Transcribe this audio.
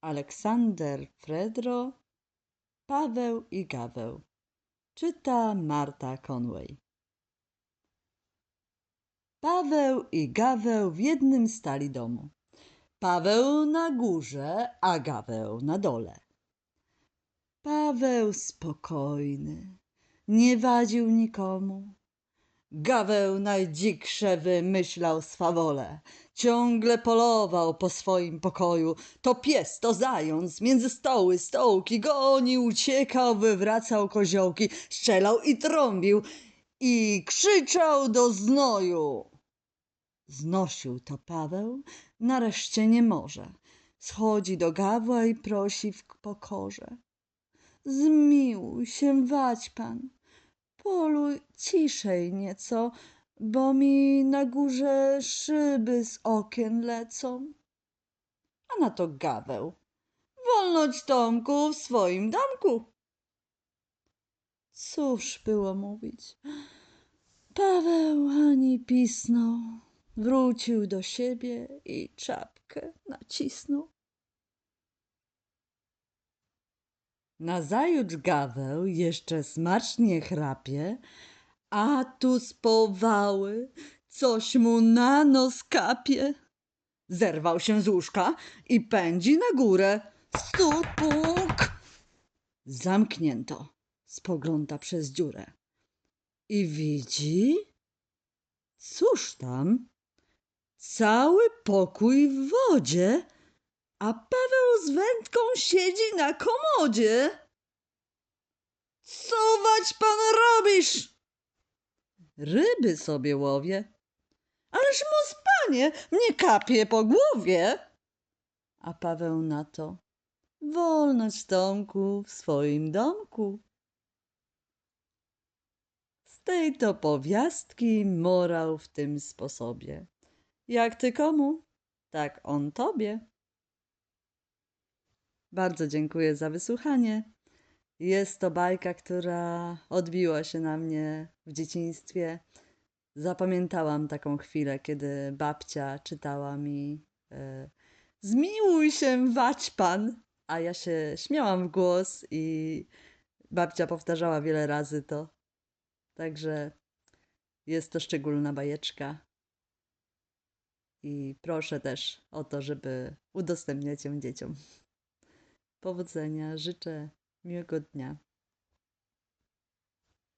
Aleksander Fredro, Paweł i Gaweł. Czyta Marta Conway. Paweł i Gaweł w jednym stali domu. Paweł na górze, a Gaweł na dole. Paweł spokojny, nie wadził nikomu. Gaweł najdziksze wymyślał swawole. Ciągle polował po swoim pokoju. To pies, to zając, między stoły, stołki gonił, uciekał, wywracał koziołki, strzelał i trąbił i krzyczał do znoju. Znosił to Paweł, nareszcie nie może. Schodzi do Gawła i prosi w pokorze. Zmiłuj się, wać pan, poluj ciszej nieco, bo mi na górze szyby z okien lecą. A na to Gaweł. Wolność Tomku w swoim domku. Cóż było mówić? Paweł ani pisnął. Wrócił do siebie i czapkę nacisnął. Nazajutrz Gaweł jeszcze smacznie chrapie, a tu spowały, coś mu na nos kapie. Zerwał się z łóżka i pędzi na górę. Stuk, puk! Zamknięto. Spogląda przez dziurę. I widzi? Cóż tam? Cały pokój w wodzie, a Paweł z wędką siedzi na komodzie. Co wać pan robisz? Ryby sobie łowię. Ależ mu panie, mnie kapie po głowie. A Paweł na to. Wolność Tomku w swoim domku. Z tej to powiastki morał w tym sposobie. Jak ty komu, tak on tobie. Bardzo dziękuję za wysłuchanie. Jest to bajka, która odbiła się na mnie w dzieciństwie. Zapamiętałam taką chwilę, kiedy babcia czytała mi e, Zmiłuj się, wać pan! A ja się śmiałam w głos i babcia powtarzała wiele razy to. Także jest to szczególna bajeczka. I proszę też o to, żeby udostępniać ją dzieciom. Powodzenia, życzę miłego dnia.